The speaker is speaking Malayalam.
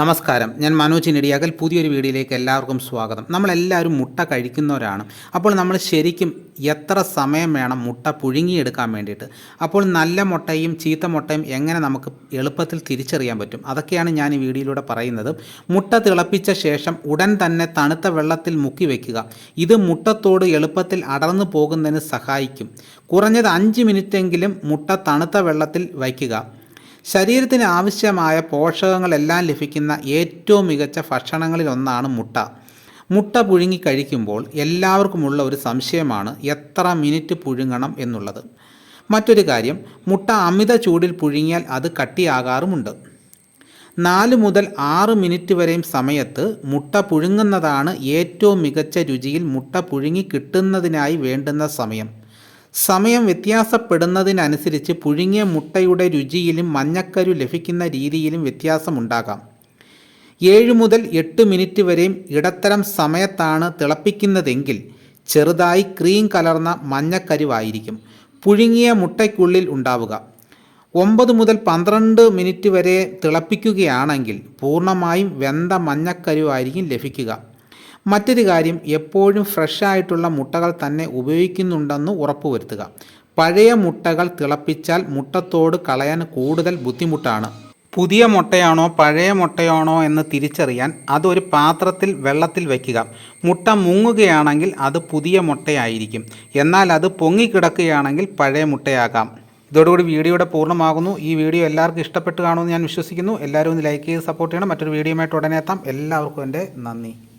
നമസ്കാരം. ഞാൻ മനോജ് നെടിയാകൽ പുതിയൊരു വീഡിയോയിലേക്ക് എല്ലാവർക്കും സ്വാഗതം. നമ്മളെല്ലാവരും മുട്ട കഴിക്കുന്നവരാണ്. അപ്പോൾ നമ്മൾ ശരിക്കും എത്ര സമയം വേണം മുട്ട പുഴുങ്ങിയെടുക്കാൻ വേണ്ടിയിട്ട്? അപ്പോൾ നല്ല മുട്ടയും ചീത്ത മുട്ടയും എങ്ങനെ നമുക്ക് എളുപ്പത്തിൽ തിരിച്ചറിയാൻ പറ്റും? അതൊക്കെയാണ് ഞാൻ ഈ വീഡിയോയിലൂടെ പറയുന്നത്. മുട്ട തിളപ്പിച്ച ശേഷം ഉടൻ തന്നെ തണുത്ത വെള്ളത്തിൽ മുക്കി വയ്ക്കുക ഇത് മുട്ടത്തോട് എളുപ്പത്തിൽ അടർന്നു പോകുന്നതിന് സഹായിക്കും. കുറഞ്ഞത് അഞ്ച് മിനിറ്റെങ്കിലും മുട്ട തണുത്ത വെള്ളത്തിൽ വയ്ക്കുക. ശരീരത്തിന് ആവശ്യമായ പോഷകങ്ങളെല്ലാം ലഭിക്കുന്ന ഏറ്റവും മികച്ച ഭക്ഷണങ്ങളിൽ ഒന്നാണ് മുട്ട. മുട്ട പുഴുങ്ങി കഴിക്കുമ്പോൾ എല്ലാവർക്കുമുള്ള ഒരു സംശയമാണ് എത്ര മിനിറ്റ് പുഴുങ്ങണം എന്നുള്ളത്. മറ്റൊരു കാര്യം മുട്ട അമിത ചൂടിൽ പുഴുങ്ങിയാൽ അത് കട്ടിയാകാറുമുണ്ട്. നാല് മുതൽ ആറ് മിനിറ്റ് വരെയും സമയത്ത് മുട്ട പുഴുങ്ങുന്നതാണ് ഏറ്റവും മികച്ച രുചിയിൽ മുട്ട പുഴുങ്ങി കിട്ടുന്നതിനായി വേണ്ടുന്ന സമയം. സമയം വ്യത്യാസപ്പെടുന്നതിനനുസരിച്ച് പുഴുങ്ങിയ മുട്ടയുടെ രുചിയിലും മഞ്ഞക്കരു ലഭിക്കുന്ന രീതിയിലും വ്യത്യാസമുണ്ടാകാം. ഏഴ് മുതൽ എട്ട് മിനിറ്റ് വരെയും ഇടത്തരം സമയത്താണ് തിളപ്പിക്കുന്നതെങ്കിൽ ചെറുതായി ക്രീം കലർന്ന മഞ്ഞക്കരുവായിരിക്കും. പുഴുങ്ങിയ മുട്ടയ്ക്കുള്ളിൽ ഉണ്ടാവുക. ഒമ്പത് മുതൽ പന്ത്രണ്ട് മിനിറ്റ് വരെ തിളപ്പിക്കുകയാണെങ്കിൽ പൂർണമായും വെന്ത മഞ്ഞക്കരുവായിരിക്കും ലഭിക്കുക. മറ്റൊരു കാര്യം എപ്പോഴും ഫ്രഷ് ആയിട്ടുള്ള മുട്ടകൾ തന്നെ ഉപയോഗിക്കുന്നുണ്ടെന്ന് ഉറപ്പുവരുത്തുക. പഴയ മുട്ടകൾ തിളപ്പിച്ചാൽ മുട്ടത്തോട് കളയാൻ കൂടുതൽ ബുദ്ധിമുട്ടാണ്. പുതിയ മുട്ടയാണോ പഴയ മുട്ടയാണോ എന്ന് തിരിച്ചറിയാൻ അതൊരു പാത്രത്തിൽ വെള്ളത്തിൽ വയ്ക്കുക. മുട്ട മുങ്ങുകയാണെങ്കിൽ അത് പുതിയ മുട്ടയായിരിക്കും. എന്നാൽ അത് പൊങ്ങിക്കിടക്കുകയാണെങ്കിൽ പഴയ മുട്ടയാകാം. ഇതോടുകൂടി വീഡിയോയുടെ പൂർണമാകുന്നു. ഈ വീഡിയോ എല്ലാവർക്കും ഇഷ്ടപ്പെട്ട് കാണുമെന്ന് ഞാൻ വിശ്വസിക്കുന്നു. എല്ലാവരും ഒന്ന് ലൈക്ക് ചെയ്ത് സപ്പോർട്ട് ചെയ്യണം. മറ്റൊരു വീഡിയോയുമായിട്ട് ഉടനെ എത്താം. എല്ലാവർക്കും എന്റെ നന്ദി.